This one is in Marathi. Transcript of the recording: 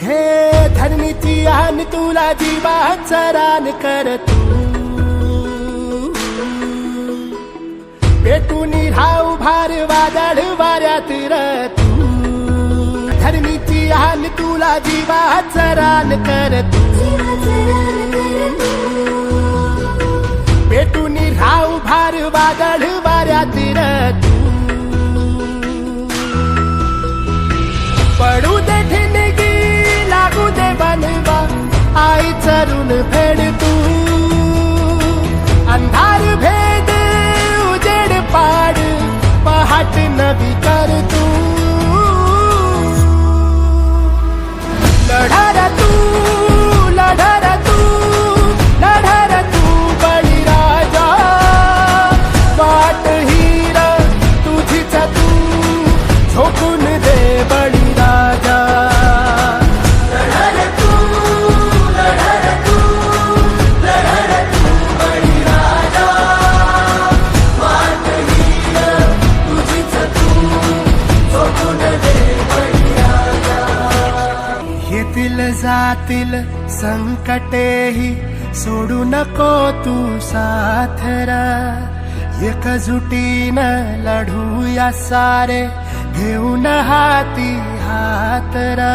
हे धरणीची आन तुला जीवाचा रान कर तू. पेटून राहू भार वादळ वाऱ्यात तू धरणीची आन तुला जीवाचा रान कर तू. जातील संकटेही सोडू नको तू साथरा एकजुटीनं लढूया सारे घेऊन हाती हातरा